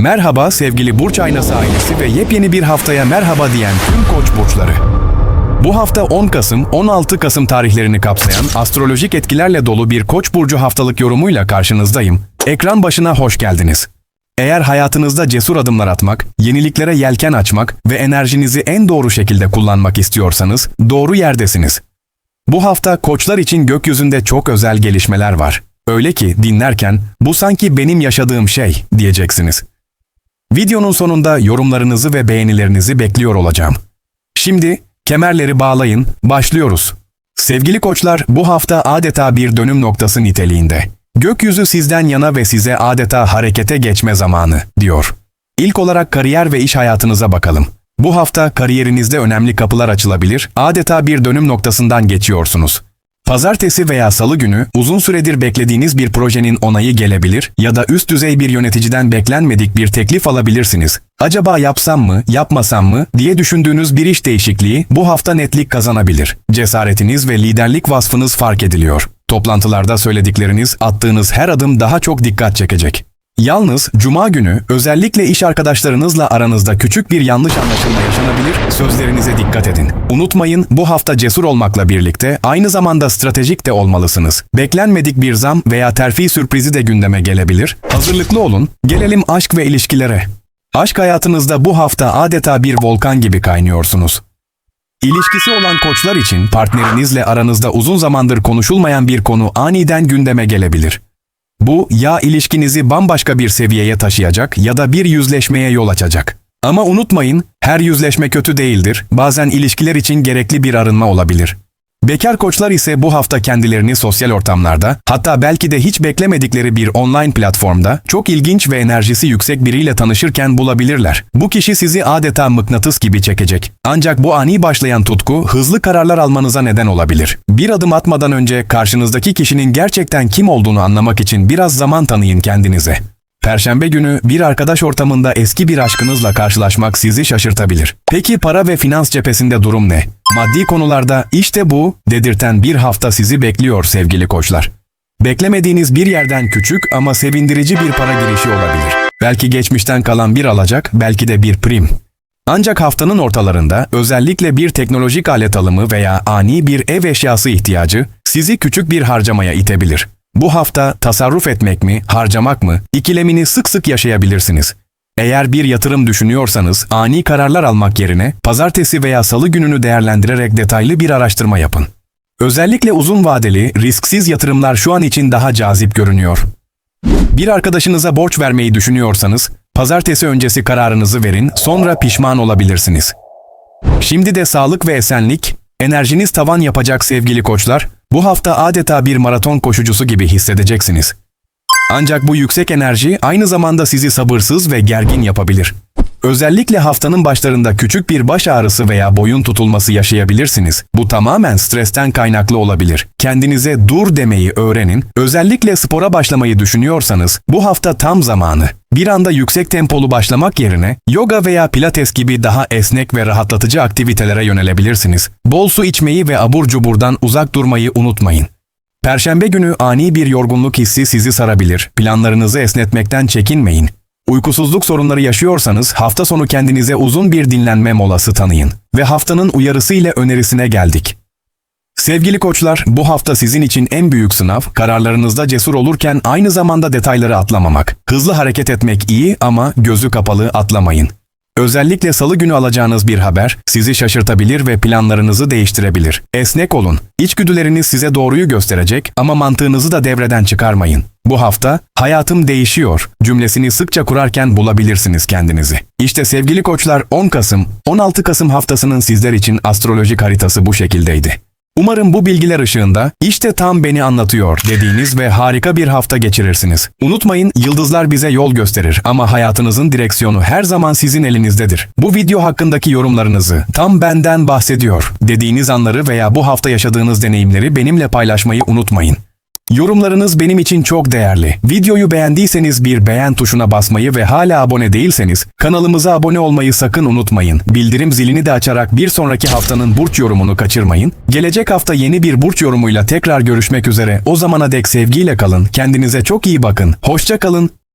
Merhaba sevgili Burç Aynası ailesi ve yepyeni bir haftaya merhaba diyen tüm koç burçları. Bu hafta 10 Kasım 16 Kasım tarihlerini kapsayan astrolojik etkilerle dolu bir Koç burcu haftalık yorumuyla karşınızdayım. Ekran başına hoş geldiniz. Eğer hayatınızda cesur adımlar atmak, yeniliklere yelken açmak ve enerjinizi en doğru şekilde kullanmak istiyorsanız doğru yerdesiniz. Bu hafta koçlar için gökyüzünde çok özel gelişmeler var. Öyle ki dinlerken bu sanki benim yaşadığım şey diyeceksiniz. Videonun sonunda yorumlarınızı ve beğenilerinizi bekliyor olacağım. Şimdi kemerleri bağlayın, başlıyoruz. Sevgili koçlar, bu hafta adeta bir dönüm noktası niteliğinde. Gökyüzü sizden yana ve size adeta harekete geçme zamanı, diyor. İlk olarak kariyer ve iş hayatınıza bakalım. Bu hafta kariyerinizde önemli kapılar açılabilir, adeta bir dönüm noktasından geçiyorsunuz. Pazartesi veya salı günü uzun süredir beklediğiniz bir projenin onayı gelebilir ya da üst düzey bir yöneticiden beklenmedik bir teklif alabilirsiniz. Acaba yapsam mı, yapmasam mı diye düşündüğünüz bir iş değişikliği bu hafta netlik kazanabilir. Cesaretiniz ve liderlik vasfınız fark ediliyor. Toplantılarda söyledikleriniz, attığınız her adım daha çok dikkat çekecek. Yalnız cuma günü özellikle iş arkadaşlarınızla aranızda küçük bir yanlış anlaşılma yaşanabilir, sözlerinize dikkat edin. Unutmayın bu hafta cesur olmakla birlikte aynı zamanda stratejik de olmalısınız. Beklenmedik bir zam veya terfi sürprizi de gündeme gelebilir. Hazırlıklı olun. Gelelim aşk ve ilişkilere. Aşk hayatınızda bu hafta adeta bir volkan gibi kaynıyorsunuz. İlişkisi olan koçlar için partnerinizle aranızda uzun zamandır konuşulmayan bir konu aniden gündeme gelebilir. Bu ya ilişkinizi bambaşka bir seviyeye taşıyacak ya da bir yüzleşmeye yol açacak. Ama unutmayın, her yüzleşme kötü değildir. Bazen ilişkiler için gerekli bir arınma olabilir. Bekar koçlar ise bu hafta kendilerini sosyal ortamlarda, hatta belki de hiç beklemedikleri bir online platformda çok ilginç ve enerjisi yüksek biriyle tanışırken bulabilirler. Bu kişi sizi adeta mıknatıs gibi çekecek. Ancak bu ani başlayan tutku hızlı kararlar almanıza neden olabilir. Bir adım atmadan önce karşınızdaki kişinin gerçekten kim olduğunu anlamak için biraz zaman tanıyın kendinize. Perşembe günü bir arkadaş ortamında eski bir aşkınızla karşılaşmak sizi şaşırtabilir. Peki para ve finans cephesinde durum ne? Maddi konularda işte bu dedirten bir hafta sizi bekliyor sevgili koçlar. Beklemediğiniz bir yerden küçük ama sevindirici bir para girişi olabilir. Belki geçmişten kalan bir alacak, belki de bir prim. Ancak haftanın ortalarında özellikle bir teknolojik alet alımı veya ani bir ev eşyası ihtiyacı sizi küçük bir harcamaya itebilir. Bu hafta tasarruf etmek mi, harcamak mı ikilemini sık sık yaşayabilirsiniz. Eğer bir yatırım düşünüyorsanız ani kararlar almak yerine pazartesi veya salı gününü değerlendirerek detaylı bir araştırma yapın. Özellikle uzun vadeli, risksiz yatırımlar şu an için daha cazip görünüyor. Bir arkadaşınıza borç vermeyi düşünüyorsanız, pazartesi öncesi kararınızı verin, sonra pişman olabilirsiniz. Şimdi de sağlık ve esenlik, enerjiniz tavan yapacak sevgili koçlar, bu hafta adeta bir maraton koşucusu gibi hissedeceksiniz. Ancak bu yüksek enerji aynı zamanda sizi sabırsız ve gergin yapabilir. Özellikle haftanın başlarında küçük bir baş ağrısı veya boyun tutulması yaşayabilirsiniz. Bu tamamen stresten kaynaklı olabilir. Kendinize dur demeyi öğrenin. Özellikle spora başlamayı düşünüyorsanız bu hafta tam zamanı. Bir anda yüksek tempolu başlamak yerine yoga veya pilates gibi daha esnek ve rahatlatıcı aktivitelere yönelebilirsiniz. Bol su içmeyi ve abur cuburdan uzak durmayı unutmayın. Perşembe günü ani bir yorgunluk hissi sizi sarabilir. Planlarınızı esnetmekten çekinmeyin. Uykusuzluk sorunları yaşıyorsanız hafta sonu kendinize uzun bir dinlenme molası tanıyın. Ve haftanın uyarısı ile önerisine geldik. Sevgili koçlar, bu hafta sizin için en büyük sınav, kararlarınızda cesur olurken aynı zamanda detayları atlamamak. Hızlı hareket etmek iyi ama gözü kapalı atlamayın. Özellikle salı günü alacağınız bir haber sizi şaşırtabilir ve planlarınızı değiştirebilir. Esnek olun. İçgüdüleriniz size doğruyu gösterecek ama mantığınızı da devreden çıkarmayın. Bu hafta hayatım değişiyor cümlesini sıkça kurarken bulabilirsiniz kendinizi. İşte sevgili koçlar 10 Kasım, 16 Kasım haftasının sizler için astrolojik haritası bu şekildeydi. Umarım bu bilgiler ışığında işte tam beni anlatıyor dediğiniz ve harika bir hafta geçirirsiniz. Unutmayın yıldızlar bize yol gösterir ama hayatınızın direksiyonu her zaman sizin elinizdedir. Bu video hakkındaki yorumlarınızı tam benden bahsediyor dediğiniz anları veya bu hafta yaşadığınız deneyimleri benimle paylaşmayı unutmayın. Yorumlarınız benim için çok değerli. Videoyu beğendiyseniz bir beğen tuşuna basmayı ve hala abone değilseniz kanalımıza abone olmayı sakın unutmayın. Bildirim zilini de açarak bir sonraki haftanın burç yorumunu kaçırmayın. Gelecek hafta yeni bir burç yorumuyla tekrar görüşmek üzere. O zamana dek sevgiyle kalın. Kendinize çok iyi bakın. Hoşça kalın.